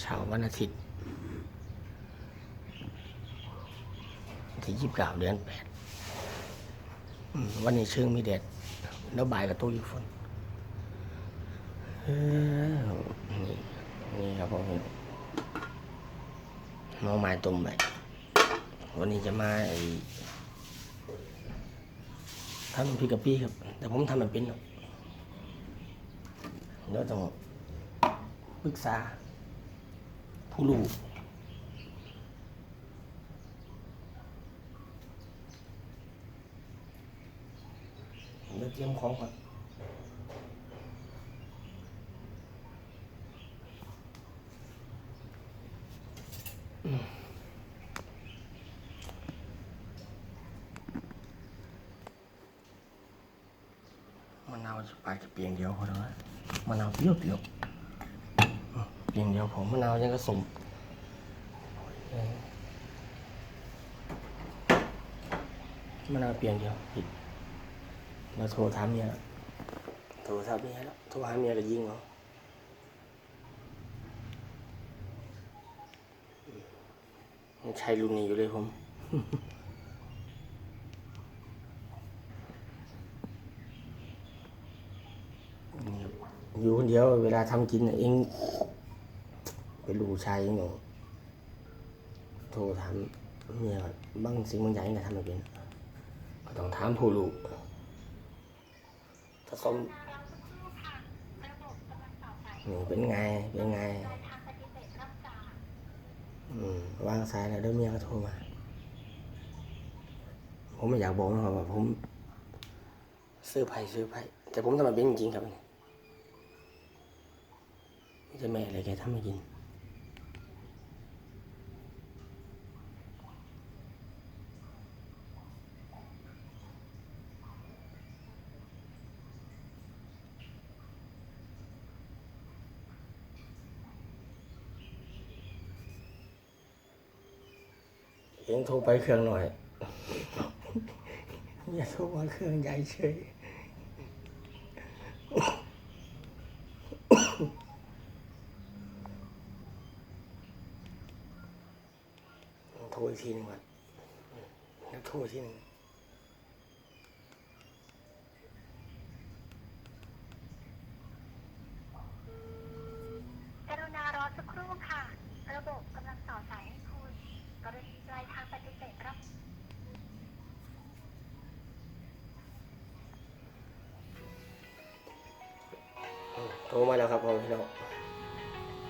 เช้าวันอาทิตย์ที่ยี่สิบเก้าเดือนแปดวันนี้เชิงมีแดดแล้วบ่ายกับตู้อยู่ฝนนี่นี่ครับผมน้องไม้ต้มไปวันนี้จะมาไอ้ทำพริกกะปิครับ แต่ผมทำมันเป็นหรอกเดี๋ยวต้องปรึกษา ผู้รู้เดี๋ยวเตรียมของก่อนมะนาวจะไปแค่เพียงเดียวพอแล้วมะนาวเปรี้ยวเดียว อืมเพียงเดียวผมมะนาวยังกระสมมันเอาเปลี่ยนเดียวผิดเราโทรถามเมียโทรถามเมียแล้วโทรหาเมียก็ยิงเอายังใช้รุ่นนี้อยู่เลยผมอยู่คนเดียวเวลาทำกินน่ะเอง เป็นลูกชายเองหนูโทรถามเมียว่าบางสิ่งบางอย่างเองก็ทำไม่เป็นก็ต้องถามผู้รู้ถ้าสมนี่เป็นไง เป็นไง อืมวางสายแล้วเดี๋ยวเมียก็โทรมาผมไม่อยากบอกนะครับว่าผมซื้อไผ่ซื้อไผ่แต่ผมทำมาเป็นจริงครับจะแม่อะไรแกทำไม่กิน เองโทรไปเครื่องหน่อยอย่าโทรมาเครื่องใหญ่เฉยโทรอีกทีหนึงก่อนแล้วโทรอีกทีหนึง โทรมาแล้วครับพ่อพี่น้อง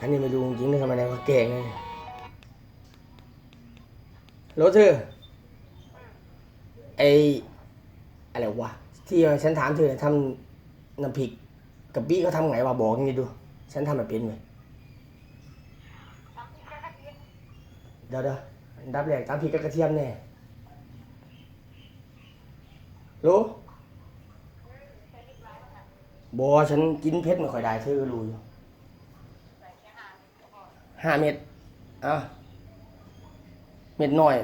อันนี้ไม่รู้จริงๆนะทำไมได้ว่าแกล้งเลยรถเธอไออะไรวะที่ฉันถามเธอทำน้ำพริกกับปี้เขาทำไงวะบอกนี่ดู ฉันทำแบบเป็นไหมเดี๋ยวเดี๋ยวอันดับแรกตำพริกกับกระเทียมแน่รู้ บอฉันกินเผ็ดไม่ค่อยได้เธอก็รู้อยู่ห้าเม็ดอะเม็ดหน่อย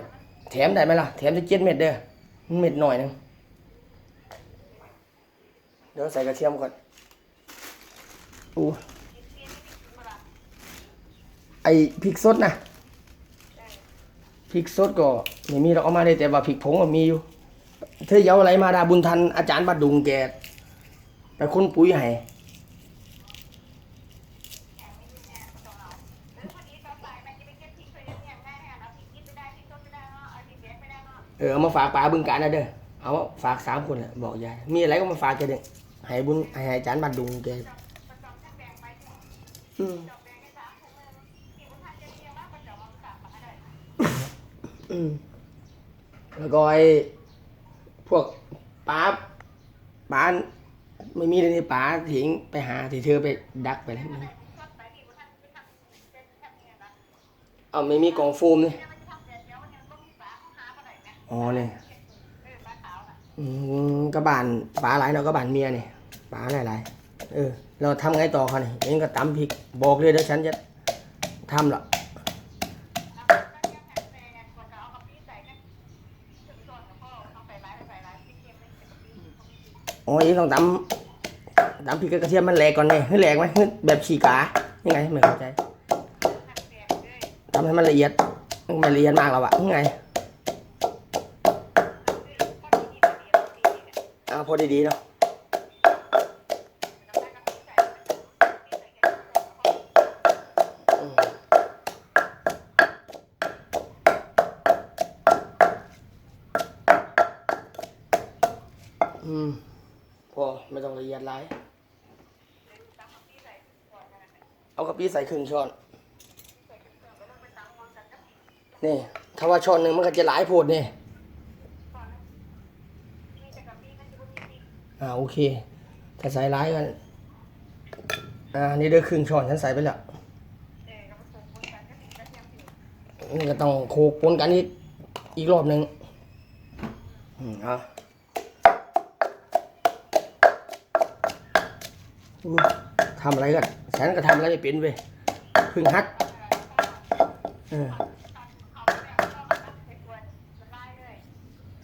แถมได้ไหมล่ะ แถมจะเจ็ดเม็ดเด้อเม็ดหน่อยหนึงเดี๋ยวใส่กระเทียมก่อนอู้ไอพริกสดนะพริกสดก็ไม่มีเราเอามาได้แต่ว่าพริกผงก็มีอยู่ เธอเอาอะไรมาดาบุญทันอาจารย์บัดดุงแก ไปค้นปุ๋ยให้เออเอามาฝากป๋าบึงการนะเด้อเอามาฝากสามคนน่ะบอกยายมีอะไรก็มาฝากแกเด้อให้บุญให้อาจารย์บัดดุงแกอืมอืมแล้วก็ไอ้พวกป๋าป๋าน ไม่มีเลยนี่ป๋าถิงไปหาที่เธอไปดักไปแล้วเอาไม่มีกล่องโฟมนี่อ๋อเนี่ยกระบานป๋าหลายเนาะกระบานเมียเนี่ยป๋าหลายหลายเออ เราทำไงต่อคะเนี่ยเองก็ตำพริกบอกเลยเดี๋ยวฉันจะทำหรอกอ๋อเองต้องตำ ตำพริกกับกระเทียมมันแหลกก่อนเนี่ยให้แหลกไหมให้แบบฉีกขายังไงไม่เข้าใจทำให้มันละเอียดมันละเอียดมากแล้วอะยังไงเอาพอดีๆเนาะอืมอืมพอไม่ต้องละเอียดหลาย เอากะ ปิใส่ครึ่งช้อน นี่ ถ้าว่าช้อนหนึ่งมันก็จะหลายโพดนี่อ่าโอเค ถ้าใส่หลายกัน อ่า นี่เด้อครึ่งช้อนฉันใส่ไปแล้ว นี่ก็ต้องโขกปนกันอีกอีกรอบหนึ่งอืมอาอู้ทำอะไรกัน ฉันก็ทำอะไรไม่เป็นเว้ยเพึ่งฮัดเออ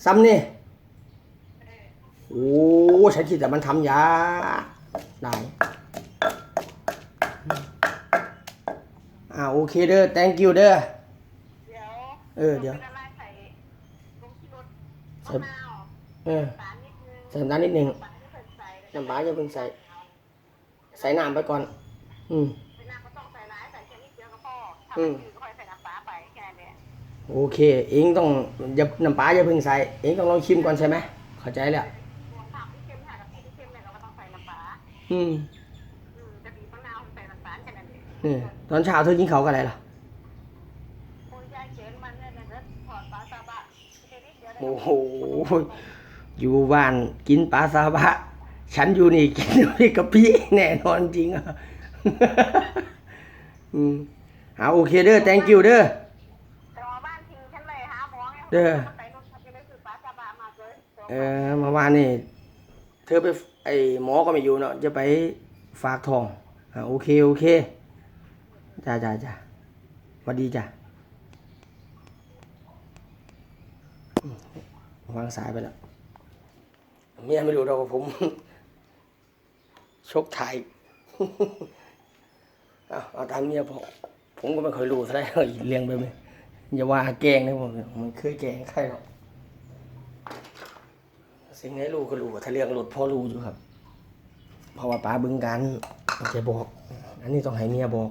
ซ้ำนี่โอ้ฉันคิดแต่มันทำยากได้อ่าโอเคเด้อ thank you เด้อเดี๋ยวเออเดี๋ยวละลายใส่ลงที่รถใส่มะนาวเออสารนิดนึงใส่น้ำนิดนึงสารที่เพิ่นใส่น้ำปลาอย่าเพิ่งใส่ ใส่น้ำไปก่อน อืมเวลาก็ต้องใส่ร้ายใส่แค่นิดเดียวก็พอถ้าอืมันมจืดก็ค่อยใส่น้ำปลาไปแค่นั้นแหละโอเค เองต้องอย่าน้ำปลาอย่าเพิ่งใส่ เองต้องลองชิมก่อนใช่ไหมเข้าใจแล้วส่วนผักที่เค็มค่ะกับที่ที่เค็มเนี่ยเราก็ต้องใส่น้ำปลาอืมอืมจะบีบมะนาวใส่น้ำตาลแค่นั้นเองนี่ตอนเช้าเธอกินเขาวกับอะไรล่ะ โอ้ยยายเขียนมันเนี่ยนะเดี๋ยวถอดปลาซาบะแค่นิดเดียวได้โอ้โห อยู่บ้านกินปลาซาบะ ฉันอยู่นี่กินด้วยกะปิแน่นอนจริงอะ อืมเอาโอเคเด้อ thank you เด้อ แต่ว่าบ้านทิ้งฉันเลยหาหมอไงเด้อใส่นมฉันจะได้ซื้อปลาซาบะมาเลยเออเมื่อวานนี่เธอไปไอหมอก็ไม่อยู่เนาะจะไปฝากทองอ่าโอเคโอเคจ้าจ้าจ้าสวัสดีจ้าอืมวางสายไปแล้วเมียไม่รู้เราผม ชกไทยเอาเอาตามเมียผมผมก็ไม่เคยรู้เท่าไหร่เลี้ยงไปไหมอย่าว่าแกงนะผมมันเคยแกงใครหรอกสิ่งไหนรู้ก็รู้ถ้าเรื่องหลุดพ่อรู้อยู่ครับเพราะว่าป้าบึงกันจะบอก อันนี้ต้องให้เมียบอก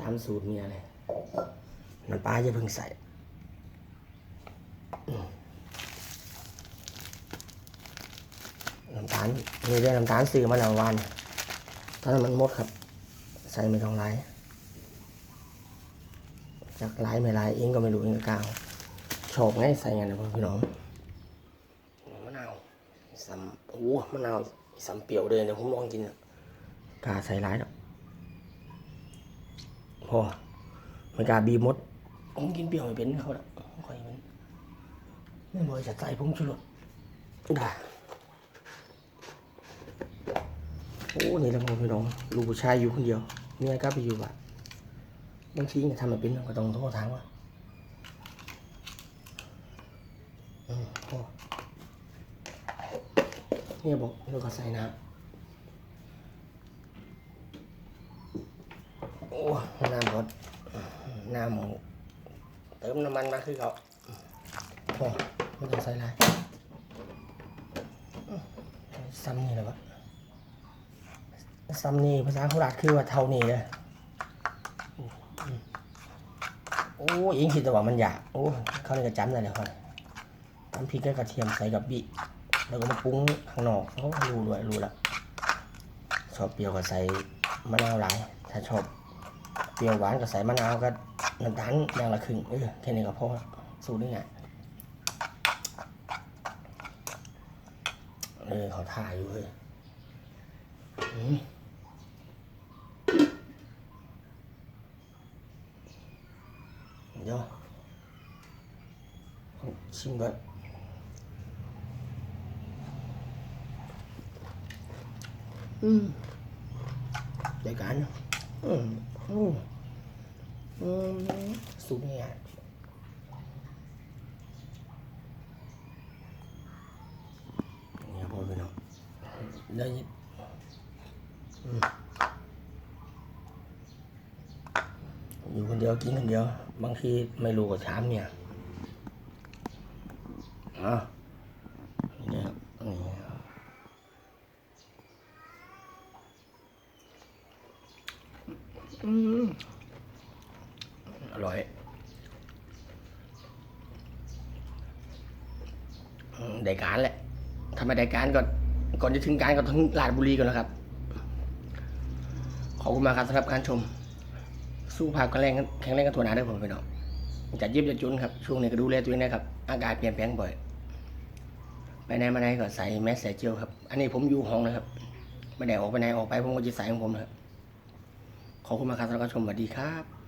ตามสูตรเมียเลย น้ำปลาจะเพิ่งใส่อืมน้ำตาลนี่เรื่องน้ำตาลซื้อมาแล้ววันตอนนั้นมันหมดครับ ใส่ไม่ต้องไล่จากไล่ไม่ไล่เองก็ไม่รู้เองก็กล้าวชอบไงใส่ไงนะพี่น้องมะนาวสัมโอ้มะนาวสัมเปรี้ยวเลยเดี๋ยวผมลองกินอะกล้าใส่ไล่หรอกพอไม่กล้าบีบหมด ผมกินเปรี้ยวไม่เป็นเขาละค่อยเป็นไม่บ่อยจะใส่ผงชูรสได้โอ้นี่ละพ่อพี่น้องลูกผู้ชายอยู่คนเดียวเมียก็ไปอยู่บ้านบางทีเนี่ยทำไม่เป็นก็ต้องโทษทางว่าอืมพ่อเนี่ยบอกเราก็ใส่น้ำโอ้ น้ำรถน้ำหมู เติมน้ำมันมาคือเขาพอไม่ต้องใส่อะไรอืมซ้ำนี่เลยวะซัมนี่ภาษาโคราชคือว่าเท่านี้เลยโอ้ยิงคิดแต่ว่ามันอยากโอ้เขาเลยก็จำได้เลยครับทำพริกกับกระเทียมใส่กับบิแล้วก็มาปรุงข้างนอกเขารู้ด้วยรู้ละชอบเปรี้ยวก็ใส่มะนาวหลาย ถ้าชอบเปรี้ยวหวานก็ใส่มะนาวก็ น้ำตาลอย่างละครึ่งเออแค่นี้ก็พอละสูตรนี่ไงเออเขาถ่ายอยู่เฮ้ยอืมเดี๋ยวชิมก่อนอืมรายการอืมอืม สูงเนี่ยเนี่ยพอไปเนาะได้ยินอยู่คนเดียวกินคนเดียว บางทีไม่รู้ก็ถามเนี่ยอะเนี่ยรับนี่อืม ร่อยอืมได้การแหละถ้าไม่ได้การก็ก่อนจะถึงการก็ถึงลาดบุรีก่อนแล้วครับ ขอบคุณมากครับสำหรับการชม สู้ภาพกันแรงแข็งแรงกันตัวหนาได้ผมไปเนาะจัดเยิบจัดจุนครับ ช่วงนี้ก็ดูแลตัวเองนะครับ อากาศเปลี่ยนแปลงบ่อย ไปไหนมาไหนก็ใส่แมสใส่เจลครับ อันนี้ผมอยู่ห้องนะครับ ไม่ได้ออกไปไหนออกไปผมก็จะใส่ของผมนะครับ ขอบคุณมากครับสำหรับการชมสวัสดีครับ